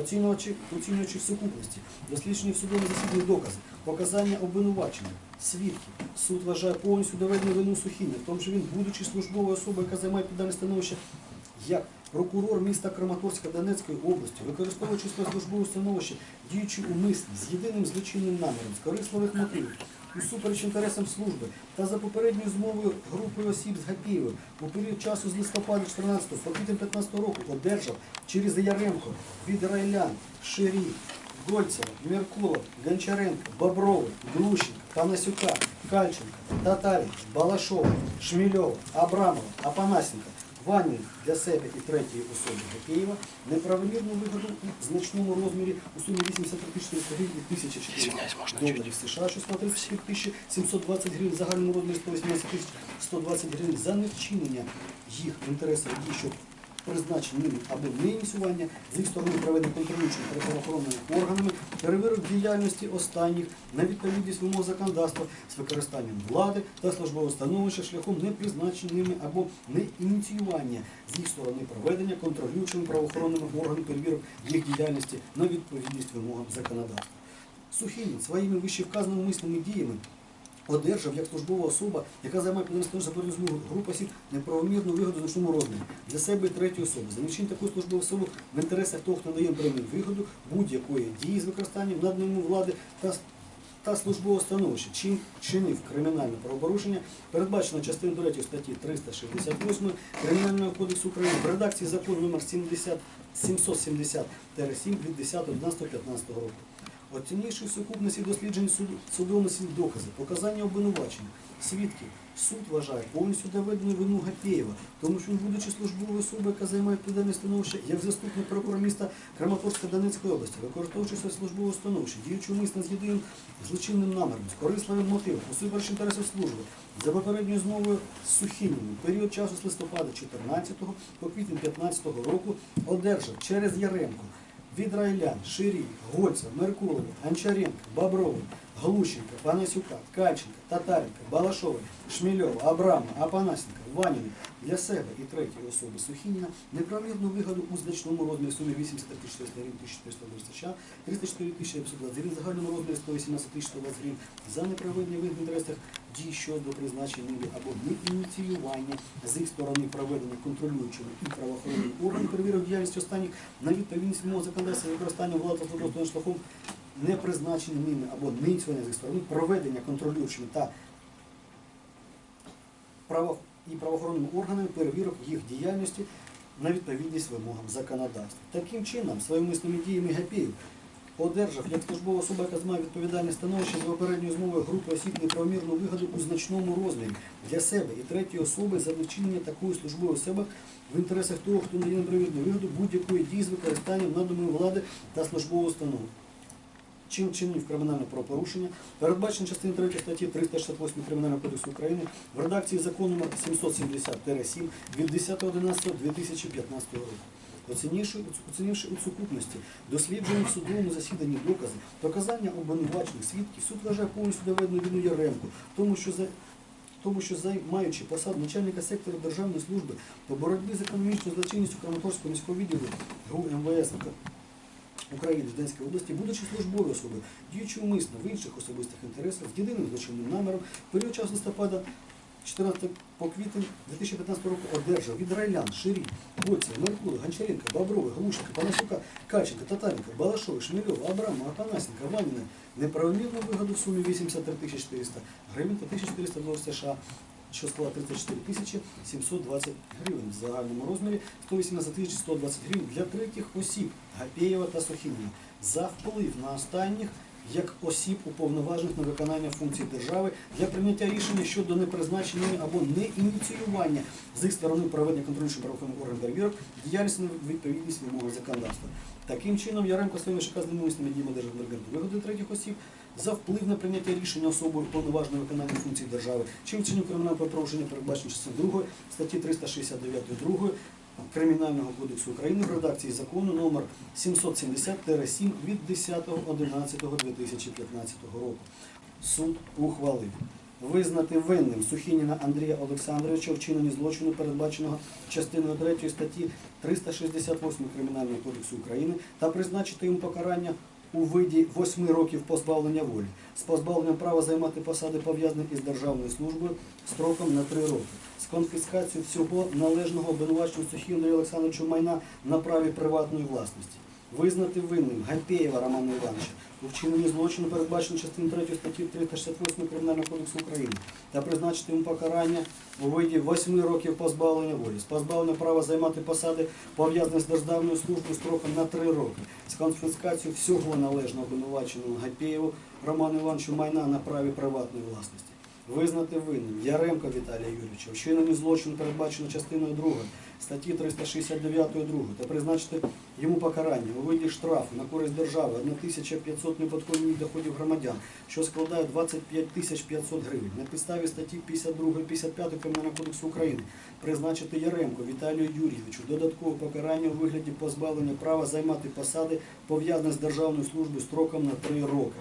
Оцінювачі, в сукупності, досліджені в судовому засіданні докази, показання обвинувачення, свідків. Суд вважає повністю доведену вину Сухіна, в тому, що він, будучи службовою особою, яка займає піддане становище, як прокурор міста Краматорська Донецької області, використовуючи своє службове становище, діючи умисно, з єдиним злочинним наміром, з корисливих мотивів, усупереч інтересам служби та за попередньою змовою групи осіб з Гапієвим у період часу з листопада 14 по квітень 15 року одержав через Яремко від Райлян, Ширі, Гольцева, Меркулова, Гончаренко, Боброва, Глущенко, Панасюка, Кальченко, Татаренко, Балашова, Шмільова, Абрамова, Апанасенка, Ванін для себе і третьої особи Гапєєва неправомірну вигоду у значному розмірі у сумі 83 400 гривень і 1004 доларів США, що складає 37 720 гривень, загальному розмірі 118 тисяч 120 гривень за невчинення їх інтересів. Дій, що призначені ними або не ініціювання з їх сторони проведення контролюючими правоохоронними органами, перевірок діяльності останніх на відповідність вимог законодавства з використанням влади та службового становища шляхом не призначення ними або не ініціювання з їх сторони проведення контролюючими правоохоронними органами перевірок їх діяльності на відповідність вимогам законодавства. Сухінін своїми вищевказаними мисними діями одержав як службова особа, яка займає підприємство за змогу груп осіб неправомірну вигоду значному розмірі для себе і третьої особи. За невчинення такої службової особи в інтересах того, хто надає певну вигоду будь-якої дії з використанням наданому влади та та службового становища, чим чинив кримінальне правопорушення, передбачено частиною 3 статті 368 Кримінального кодексу України в редакції закону номер 70 770-7 від 10.11.15 року. Оцінивши сукупності досліджень суді докази, показання обвинувачення, свідків, суд вважає повністю доведену вину Гапєєва, тому що він, будучи службовою особою, яка займає піддане становище, як заступник прокурора міста Краматорська Донецької області, використовуючи службове становище, діючи умисно з єдиним злочинним наміром, з корисливим мотивом, усупереч інтересів служби, за попередньою змовою з Сухініним, період часу з листопада 14 по квітень 15 року одержав через Яремко від Ширій, Ширі, Гольця, анчаренко, Гончаренка, Глущенка, Панасюка, Кальченка, Татаренка, Балашова, Шмільова, Абрама, Апанасенка, Ваніна. Для себе і третьої особи Сухініна неправомірну вигоду у значному розмірі суми 83 400 гривень 1420 США, 304 520 гривень, загальному розмірі 118 120 гривень. За непроведення в їх інтересах дій щодо призначення або не ініціювання з їх сторони проведення контролюючими і правоохоронними органами перевірок діяльності останніх на відповідність вимог законодавства використання влади та службового шляхом не призначені ними або не ініціювання з їх сторони проведення контролюючими та право і правоохоронними органами перевірок їх діяльності на відповідність вимогам законодавства. Таким чином, своїми мисними діями Гапєєв одержав як службова особа, яка має відповідальне становище за попередньою змовою групи осіб неправомірну вигоду у значному розмірі для себе і третьої особи за невчинення такої службової особи в інтересах того, хто надає непривідну вигоду будь-якої дії з використанням наданої влади та службового установи чим чинив кримінальне правопорушення, передбачено частиною 3 статті 368 Кримінального кодексу України в редакції закону номер 770-7 від 10.11.2015 року. Оцінивши, у сукупності досліджені в судовому засіданні докази, показання обвинувачених свідків, суд вважає повністю доведену вину Яремку, тому що за тому що займаючи посаду начальника сектору державної служби по боротьбі з економічною злочинністю Краматорського міського відділу ГУ МВС України з Донецької області, будучи службовою особою, діючи умисно в інших особистих інтересах з єдиним злочинним наміром, період часу листопада 14 по квітень 2015 року одержав від Райлян, Ширі, Гольцева, Меркули, Гончаренка, Боброва, Глушенка, Панасюка, Кальченка, Татаренка, Балашова, Шмельова, Абрама, Апанасенка, Ваніна. Неправомірну вигоду в сумі 83 400 гривень та 1400 доларів США, що склала 34 тисячі 720 гривень в загальному розмірі 118 тисяч 120 гривень для третіх осіб Гапєєва та Сухініна. За вплив на останніх як осіб уповноважених на виконання функцій держави для прийняття рішення щодо непризначення або не ініціювання з їх сторони проведення контролюючим правоохоронних органів перевірок діяльності на відповідність вимоги законодавства. Таким чином, Яремко своїми шиказними мисними діями державного вигоди третіх осіб за вплив на прийняття рішення особою уповноваженої виконання функцій держави, чим вчинив кримінальне правопорушення передбачено частиною 2 статті 369 2 Кримінального кодексу України в редакції закону номер 770-7 від 10.11.2015 року. Суд ухвалив Визнати винним Сухініна Андрія Олександровича вчинені злочину, передбаченого частиною 3 статті 368 Кримінального кодексу України та призначити йому покарання у виді 8 років позбавлення волі з позбавленням права займати посади пов'язані із державною службою строком на 3 роки з конфіскацією всього належного обвинувачення Сухію Олександровичу майна на праві приватної власності. Визнати винним Гапєєва Романа Івановича у вчиненні злочину, передбачено частиною 3 статті 368 Кримінального кодексу України, та призначити йому покарання у виді 8 років позбавлення волі, з позбавлення права займати посади, пов'язані з державною службою строком на 3 роки, з конфіскацією всього належного обвинуваченого Гапєєву Роману Івановичу майна на праві приватної власності. Визнати винним Яремка Віталія Юрійовича, вчинені злочин передбачено частиною 2 статті 369 2 та призначити йому покарання у виді штрафу на користь держави 1500 неподконних доходів громадян, що складає 25 тисяч 500 гривень. На підставі статті 52 55 Кримінального кодексу України призначити Яремко Віталію Юрійовичу додаткове покарання у вигляді позбавлення права займати посади, пов'язані з державною службою строком на 3 роки.